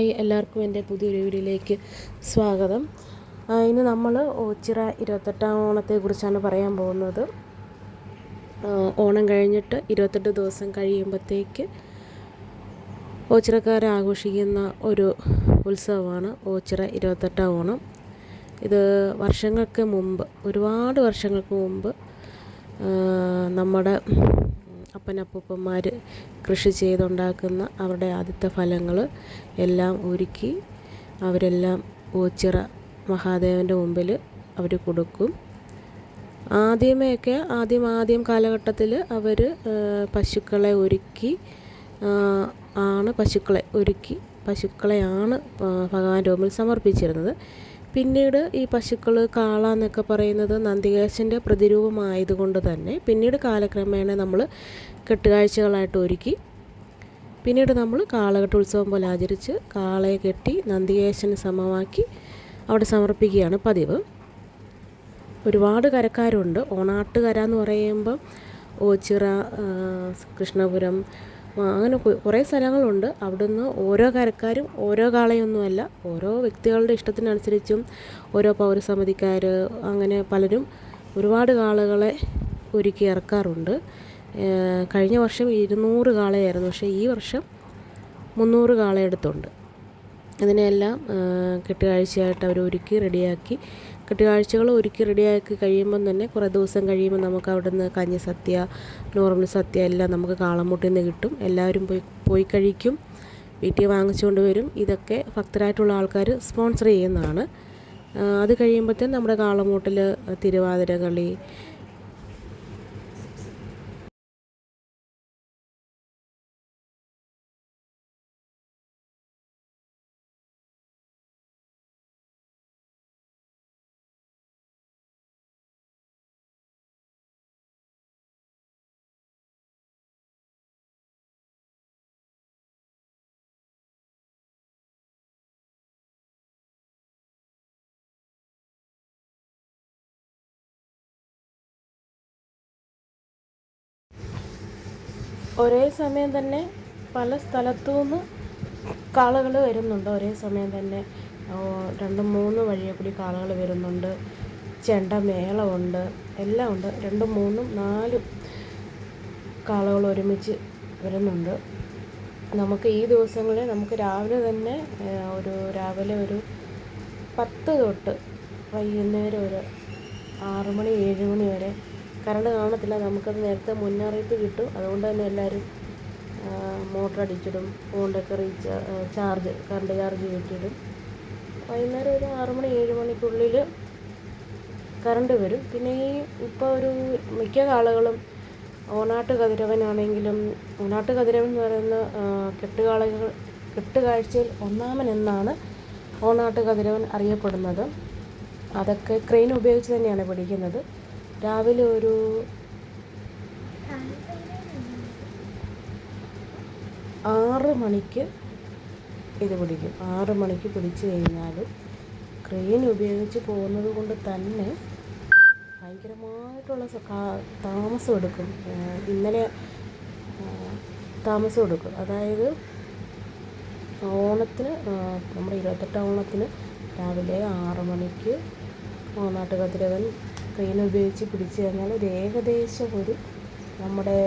Hi എല്ലാവർക്കും എന്റെ പുതിയൊരു വീഡിയോയിലേക്ക് സ്വാഗതം. ഇന്ന് നമ്മൾ ഓച്ചിറ ഇരുപത്തെട്ടാം ഓണത്തെക്കുറിച്ചാണ് പറയാൻ പോകുന്നത്. ഓണം കഴിഞ്ഞിട്ട് ഇരുപത്തെട്ട് ദിവസം കഴിയുമ്പോഴത്തേക്ക് ഓച്ചിറക്കാർ ആഘോഷിക്കുന്ന ഒരു ഉത്സവമാണ് ഓച്ചിറ ഇരുപത്തെട്ടാം ഓണം. ഇത് വർഷങ്ങൾക്ക് മുമ്പ് ഒരുപാട് വർഷങ്ങൾക്ക് മുമ്പ് നമ്മുടെ അപ്പനപ്പൂപ്പന്മാർ കൃഷി ചെയ്തുണ്ടാക്കുന്ന അവരുടെ ആദ്യത്തെ ഫലങ്ങൾ എല്ലാം ഒരുക്കി അവരെല്ലാം ഓച്ചിറ മഹാദേവന്റെ മുമ്പിൽ അവർ കൊടുക്കും. ആദ്യമേയൊക്കെ ആദ്യം ആദ്യം കാലഘട്ടത്തിൽ അവർ പശുക്കളെ ഒരുക്കി ആണ് പശുക്കളെ ഒരുക്കി പശുക്കളെയാണ് ഭഗവാൻ മുമ്പിൽ സമർപ്പിച്ചിരുന്നത്. പിന്നീട് ഈ പശുക്കൾ കാള എന്നൊക്കെ പറയുന്നത് നന്ദികേശന്റെ പ്രതിരൂപമായതുകൊണ്ട് തന്നെ പിന്നീട് കാലക്രമേണ നമ്മൾ കെട്ടുകാഴ്ചകളായിട്ട് ഒരുക്കി. പിന്നീട് നമ്മൾ കാളകെട്ട് ഉത്സവം പോലെ ആചരിച്ച് കാളയെ കെട്ടി നന്ദികേശന് സമമാക്കി അവിടെ സമർപ്പിക്കുകയാണ് പതിവ്. ഒരുപാട് കരക്കാരുണ്ട്. ഓണാട്ടുകര എന്ന് പറയുമ്പം ഓച്ചിറ കൃഷ്ണപുരം അങ്ങനെ കുറേ സ്ഥലങ്ങളുണ്ട്. അവിടുന്ന് ഓരോ കരക്കാരും ഓരോ കാളയൊന്നുമല്ല ഓരോ വ്യക്തികളുടെ ഇഷ്ടത്തിനനുസരിച്ചും ഓരോ പൗരസമിതിക്കാർ അങ്ങനെ പലരും ഒരുപാട് കാളകളെ ഒരുക്കി ഇറക്കാറുണ്ട്. കഴിഞ്ഞ വർഷം ഇരുന്നൂറ് കാളയായിരുന്നു. പക്ഷേ ഈ വർഷം മുന്നൂറ് കാളയെടുത്തുണ്ട് ഇതിനെല്ലാം ആ, കെട്ടുകാഴ്ചയായിട്ട് അവർ ഒരുക്കി റെഡിയാക്കി. കെട്ടുകാഴ്ചകൾ ഒരുക്കി റെഡിയാക്കി കഴിയുമ്പം തന്നെ കുറേ ദിവസം കഴിയുമ്പോൾ നമുക്ക് അവിടുന്ന് കഞ്ഞി സദ്യ നോർമൽ സദ്യ എല്ലാം നമുക്ക് കാളമുട്ടിൽ നിന്ന് കിട്ടും. എല്ലാവരും പോയി പോയി കഴിക്കും. വീട്ടിൽ വാങ്ങിച്ചുകൊണ്ട് വരും. ഇതൊക്കെ ഭക്തരായിട്ടുള്ള ആൾക്കാർ സ്പോൺസർ ചെയ്യുന്നതാണ്. അത് കഴിയുമ്പോഴത്തേന് നമ്മുടെ കാളമൂട്ടിൽ തിരുവാതിര കളി ഒരേ സമയം തന്നെ പല സ്ഥലത്തു നിന്ന് കാളകൾ വരുന്നുണ്ട്. ഒരേ സമയം തന്നെ രണ്ട് മൂന്ന് വഴിയെ കൂടി കാളകൾ വരുന്നുണ്ട്. ചെണ്ട മേളമുണ്ട് എല്ലാം ഉണ്ട്. രണ്ടും മൂന്നും നാലും കാളകൾ ഒരുമിച്ച് വരുന്നുണ്ട്. നമുക്ക് ഈ ദിവസങ്ങളിൽ നമുക്ക് രാവിലെ തന്നെ ഒരു രാവിലെ ഒരു പത്ത് തൊട്ട് വൈകുന്നേരം ഒരു ആറ് മണി ഏഴ് മണി വരെ കറണ്ട് കാണത്തില്ല. നമുക്കത് നേരത്തെ മുന്നറിയിപ്പ് കിട്ടും. അതുകൊണ്ട് തന്നെ എല്ലാവരും മോട്ടർ അടിച്ചിടും ഫോണിന്റെയൊക്കെ റീചാ ചാർജ് കറണ്ട് ചാർജ് കയറ്റിയിടും. വൈകുന്നേരം ഒരു ആറ് മണി ഏഴ് മണിക്കുള്ളിൽ കറണ്ട് വരും. പിന്നെ ഈ ഇപ്പോൾ ഒരു മിക്ക ആളുകളും ഓണാട്ട് കതിരവനാണെങ്കിലും ഓണാട്ട് കതിരവൻ എന്ന് പറയുന്ന കെട്ടുകാളകൾ കെട്ടുകാഴ്ചയിൽ ഒന്നാമൻ എന്നാണ് ഓണാട്ട് കതിരവൻ അറിയപ്പെടുന്നത്. അതൊക്കെ ക്രെയിൻ ഉപയോഗിച്ച് തന്നെയാണ് പിടിക്കുന്നത്. രാവിലെ ഒരു ആറ് മണിക്ക് ഇത് പിടിക്കും. ആറ് മണിക്ക് പിടിച്ചു കഴിഞ്ഞാൽ ക്രെയിൻ ഉപയോഗിച്ച് പോകുന്നത് കൊണ്ട് തന്നെ ഭയങ്കരമായിട്ടുള്ള താമസം എടുക്കും. ഇന്നലെ താമസം എടുക്കും. അതായത് ഓണത്തിന് നമ്മുടെ ഇരുപത്തെട്ടാം ഓണത്തിന് രാവിലെ ആറ് മണിക്ക് ഓണാട്ട് ക്രെയിൻ ഉപയോഗിച്ച് പിടിച്ചു കഴിഞ്ഞാൽ ഒരു ഏകദേശം ഒരു നമ്മുടെ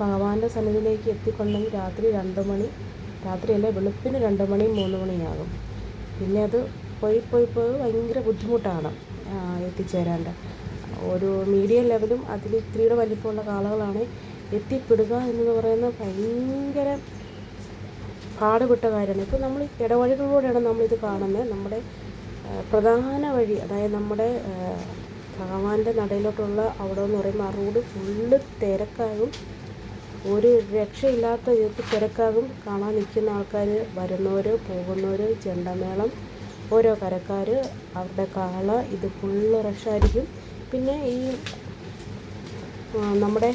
ഭഗവാന്റെ സന്നിധിയിലേക്ക് എത്തിക്കൊണ്ടെങ്കിൽ രാത്രി രണ്ട് മണി രാത്രിയല്ല വെളുപ്പിന് രണ്ട് മണി മൂന്ന് മണിയാകും. പിന്നെ അത് പോയി പോയി പോയി ഭയങ്കര ബുദ്ധിമുട്ടാണ് എത്തിച്ചേരാണ്ട് ഒരു മീഡിയം ലെവലും അതിൽ ഇത്തിരിയുടെ വലിപ്പമുള്ള കാളകളാണ് എത്തിപ്പെടുക എന്ന് പറയുന്നത് ഭയങ്കര പാടുപെട്ട കാര്യമാണ്. ഇപ്പോൾ നമ്മൾ ഇടവഴികളിലൂടെയാണ് നമ്മളിത് കാണുന്നത്. നമ്മുടെ പ്രധാന വഴി അതായത് നമ്മുടെ കാവാന്റെ നടയിലോട്ടുള്ള അവിടെ എന്ന് പറയുമ്പോൾ ആ റോഡ് ഫുള്ള് തിരക്കാകും. ഒരു രക്ഷയില്ലാത്ത വിധത്തിൽ തിരക്കാകും. കാണാൻ നിൽക്കുന്ന ആൾക്കാർ വരുന്നവർ പോകുന്നവർ ചെണ്ടമേളം ഓരോ കരക്കാർ അവരുടെ കാള ഇത് ഫുള്ള് റഷായിരിക്കും പിന്നെ ഈ നമ്മുടെ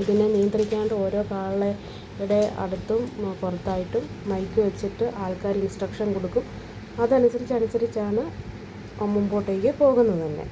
ഇതിനെ നിയന്ത്രിക്കാണ്ട് ഓരോ കാളയുടെ അടുത്തും പുറത്തായിട്ടും മൈക്ക് വെച്ചിട്ട് ആൾക്കാർ ഇൻസ്ട്രക്ഷൻ കൊടുക്കും. അതനുസരിച്ച് അനുസരിച്ചാണ് മുമ്പോട്ടേക്ക് പോകുന്നത് തന്നെ.